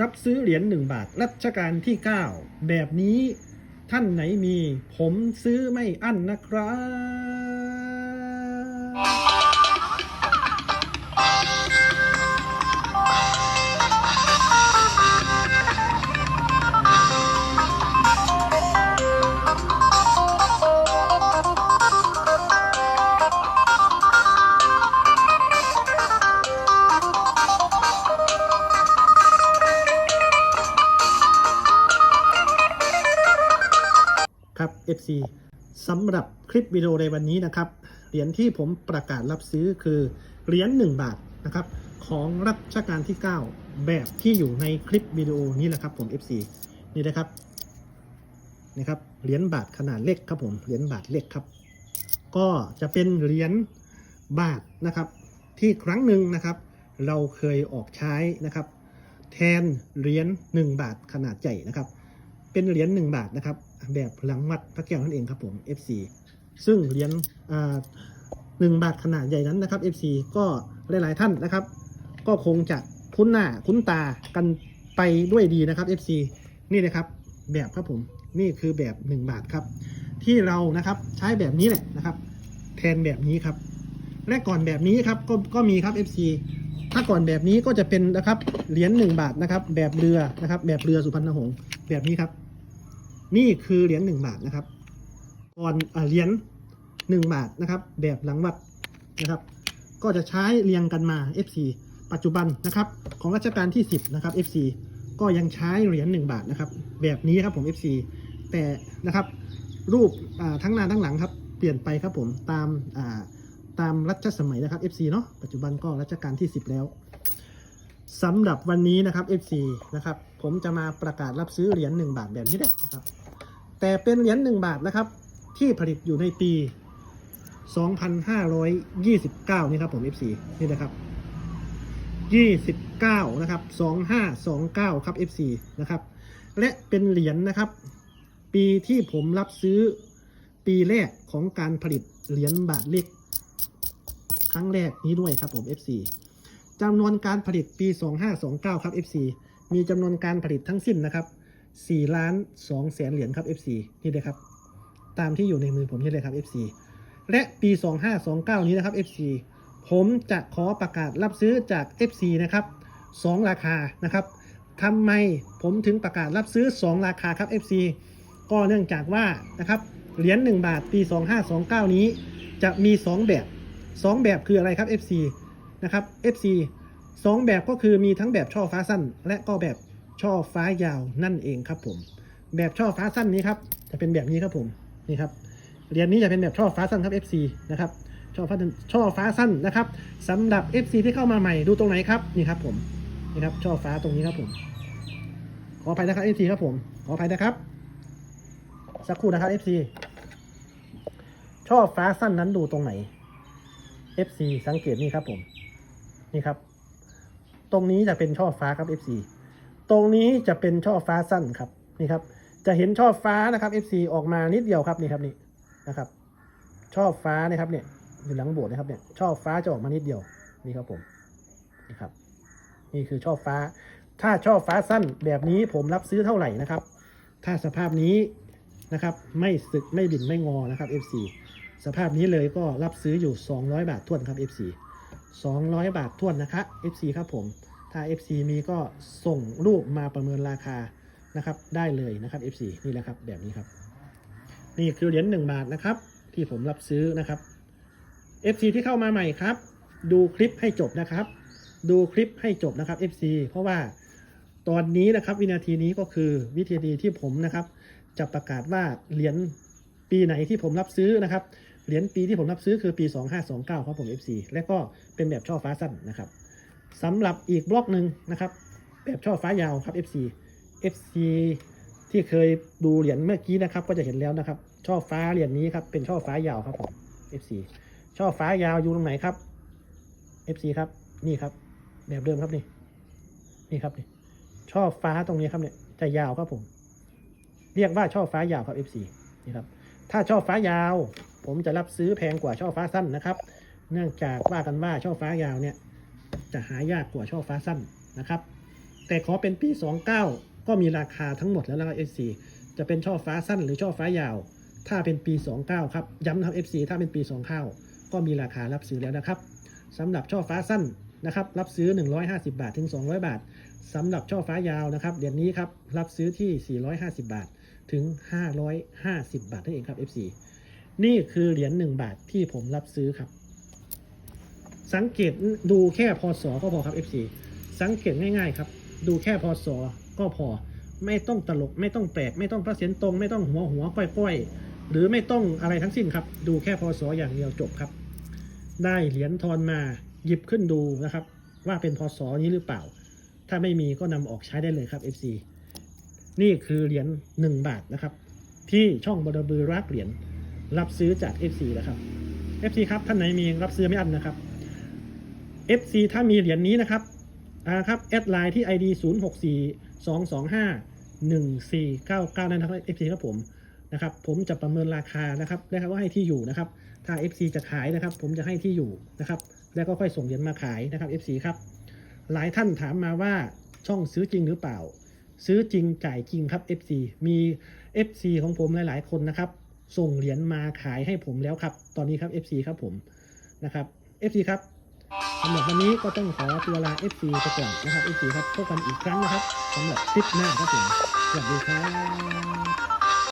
รับซื้อเหรียญหนึ่งบาท รัชกาลที่ 9 แบบนี้ท่านไหนมี ผมซื้อไม่อั้นนะครับ FC สำหรับคลิปวิดีโอในวันนี้นะครับ เหรียญที่ผมประกาศรับซื้อคือ เหรียญ1บาทนะครับ ของรัชกาลที่ 9 แบบที่อยู่ในคลิปวิดีโอนี้แหละครับผม FC นี่นะครับนี่ครับเหรียญบาทขนาดเล็กครับผมเหรียญบาทเล็กครับ ก็จะเป็นเหรียญบาทนะครับ ที่ครั้งหนึ่งนะครับ เราเคยออกใช้นะครับ แทนเหรียญ1บาทขนาดใหญ่นะครับ เป็นเหรียญ1บาทนะครับ แบบหลังวัดพระแก้วนั่นเองครับผม FC ซึ่งเหรียญหนึ่งบาทขนาดใหญ่นั้นนะครับ FC ก็หลายๆท่านนะครับ ก็คงจะคุ้นหน้าคุ้นตากันไปด้วยดีนะครับ FC นี่นะครับแบบครับผมนี่คือแบบ 1 บาทครับ ที่เรานะครับใช้แบบนี้แหละนะครับ แทนแบบนี้ครับ และก่อนแบบนี้ครับก็ก็มีครับ FC ถ้าก่อนแบบนี้ก็จะเป็นนะครับเหรียญ1บาทนะครับ แบบเรือนะครับ แบบเรือสุพรรณหงษ์แบบนี้ครับ นี่คือเหรียญ1บาทนะครับ ก่อนเหรียญ1บาทนะครับ แบบหลังวัดนะครับ ก็จะใช้เรียงกันมา FC ปัจจุบันนะครับ ของรัชกาลที่ 10 นะครับ FC ก็ยังใช้เหรียญ1บาทนะครับ แบบนี้ครับผม FC แต่นะครับ รูปทั้งหน้าทั้งหลังครับ เปลี่ยนไปครับผมตามาตามรัชสมัยนะครับ FC เนาะปัจจุบันก็รัชกาลที่ 10 แล้วสำหรับวันนี้นะครับ FC นะครับ ผมจะมาประกาศรับซื้อเหรียญ1บาทแบบนี้แหละนะครับ แต่เป็นเหรียญ1บาทนะครับ ที่ผลิตอยู่ในปี 2529 นี่ครับผม FC นี่นะครับ 29 นะครับ 2529 ครับ FC นะครับ และเป็นเหรียญนะครับ ปีที่ผมรับซื้อปีแรกของการผลิตเหรียญบาทเล็ก ครั้งแรกนี้ด้วยครับผม FC จำนวนการผลิตปี 2529 ครับ FC มีจำนวนการผลิตทั้งสิ้นนะครับ4ล้าน2แสนเหรียญครับ FC นี่เลยครับ ตามที่อยู่ในมือผมนี่เลยครับ FC และปี 2529 นี้นะครับ FC ผมจะขอประกาศรับซื้อจาก FC นะครับ 2 ราคานะครับทำไมผมถึงประกาศรับซื้อ 2 ราคาครับ FC ก็เนื่องจากว่านะครับเหรียญ1บาทปี 2529 นี้ จะมี 2 แบบ 2 แบบคืออะไรครับ FC นะครับ FC 2แบบก็คือมีทั้งแบบช่อฟ้าสั้น และก็แบบช่อฟ้ายาวนั่นเองครับผม แบบช่อฟ้าสั้นนี้ครับ จะเป็นแบบนี้ครับผมนี่ครับเหรียญนี้จะเป็นแบบช่อฟ้าสั้นครับ FC นะครับช่อฟ้าช่อฟ้าสั้นนะครับสำหรับ FC ที่เข้ามาใหม่ดูตรงไหนครับนี่ครับผมนี่ครับช่อฟ้าตรงนี้ครับผม ขออภัยนะครับ FC ครับผมขออภัยนะครับ สักครู่นะครับ FC ช่อฟ้าสั้นนั้นดูตรงไหน FC สังเกตนี่ครับผม นี่ครับ ตรงนี้จะเป็นช่อฟ้าครับ FC ตรงนี้จะเป็นช่อฟ้าสั้นครับนี่ครับ จะเห็นช่อฟ้านะครับ FC ออกมานิดเดียวครับนี่ครับนี่นะครับ ช่อฟ้านะครับเนี่ยอยู่หลังโบสถ์นะครับเนี่ยช่อฟ้าจะออกมานิดเดียวนี่ครับผมนี่ครับ นี่คือช่อฟ้า ถ้าช่อฟ้าสั้นแบบนี้ผมรับซื้อเท่าไหร่นะครับ ถ้าสภาพนี้นะครับ ไม่สึกไม่บิ่นไม่งอนะครับ FC สภาพนี้เลยก็รับซื้ออยู่ 200 บาททวนครับ FC 200 บาททวนนะคะ FC ครับผม ถ้า FC มีก็ส่งรูปมาประเมินราคานะครับ ได้เลยนะครับ FC นี่แหละครับ แบบนี้ครับ นี่คือเหรียญ1บาทนะครับ ที่ผมรับซื้อนะครับ FC ที่เข้ามาใหม่ครับ ดูคลิปให้จบนะครับ ดูคลิปให้จบนะครับ FC เพราะว่าตอนนี้นะครับวินาทีนี้ก็คือวิธีดีที่ผมนะครับ จะประกาศว่าเหรียญปีไหนที่ผมรับซื้อนะครับ เหรียญปีที่ผมรับซื้อคือปี 2529 ครับผม FC และก็เป็นแบบช่อฟ้าสั้นนะครับสำหรับอีกบล็อกหนึ่งนะครับ แบบช่อฟ้ายาวครับ FC FC ที่เคยดูเหรียญเมื่อกี้นะครับ ก็จะเห็นแล้วนะครับ ช่อฟ้าเหรียญนี้ครับเป็นช่อฟ้ายาวครับผม FC ช่อฟ้ายาวอยู่ตรงไหนครับ FC ครับนี่ครับ แบบเดิมครับนี่นี่ครับนี่ช่อฟ้าตรงนี้ครับเนี่ยจะยาวครับผม เรียกว่าช่อฟ้ายาวครับ FC นี่ครับถ้าช่อฟ้ายาว ผมจะรับซื้อแพงกว่าช่อฟ้าสั้นนะครับ เนื่องจากว่ากันว่าช่อฟ้ายาวเนี่ยจะหายากกว่าช่อฟ้าสั้นนะครับ แต่ขอเป็นปี 29 ก็มีราคาทั้งหมดแล้วนะครับ FC จะเป็นช่อฟ้าสั้นหรือช่อฟ้ายาว ถ้าเป็นปี 29 ครับ ย้ำนะครับ FC ถ้าเป็นปี29ก็มีราคารับซื้อแล้วนะครับสำหรับช่อฟ้าสั้นนะครับ รับซื้อ 150 บาทถึง 200 บาทสำหรับช่อฟ้ายาวนะครับเหรียญนี้ครับรับซื้อที่ 450 บาทถึง 550 บาทนั่นเองครับ FC นี่คือเหรียญ1บาทที่ผมรับซื้อครับ สังเกตดูแค่พศก็พอครับ FC สังเกตง่ายๆครับ ดูแค่พศก็พอ ไม่ต้องตลก ไม่ต้องแปลก ไม่ต้องพระเสียนตรง ไม่ต้องหัวหัวก้อยก้อยๆหรือไม่ต้องอะไรทั้งสิ้นครับ ดูแค่พศออย่างเดียวจบครับ ได้เหรียญทอนมาหยิบขึ้นดูนะครับ ว่าเป็นพศนี้หรือเปล่า ถ้าไม่มีก็นำออกใช้ได้เลยครับ FC นี่คือเหรียญ1บาทนะครับ ที่ช่องบดบือรักเหรียญ รับซื้อจาก FC นะครับ FC ครับท่านไหนมีรับซื้อไม่อันนะครับ FC ถ้ามีเหรียญนี้นะครับอ่าครับแอดไลน์ที่ ID 0 6 4 2 2 5 1 4 9 9นั่นนะครับ FC ครับผมนะครับผมจะประเมินราคานะครับแล้วก็ให้ที่อยู่นะครับ ถ้า FC จะขายนะครับ ผมจะให้ที่อยู่นะครับ แล้วก็ค่อยส่งเหรียญมาขายนะครับ FC ครับ หลายท่านถามมาว่าช่องซื้อจริงหรือเปล่า ซื้อจริงจ่ายจริงครับ FC มี FC ของผมหลาย ๆ คนนะครับ ส่งเหรียญมาขายให้ผมแล้วครับ ตอนนี้ครับ FC ครับผมนะครับ FC ครับสำหรับวันนี้ก็ต้องขอตัวลา FC ไปก่อนนะครับ FC ครับพบกันอีกครั้งนะครับสำหรับคลิปหน้าครับผมสวัสดีครับ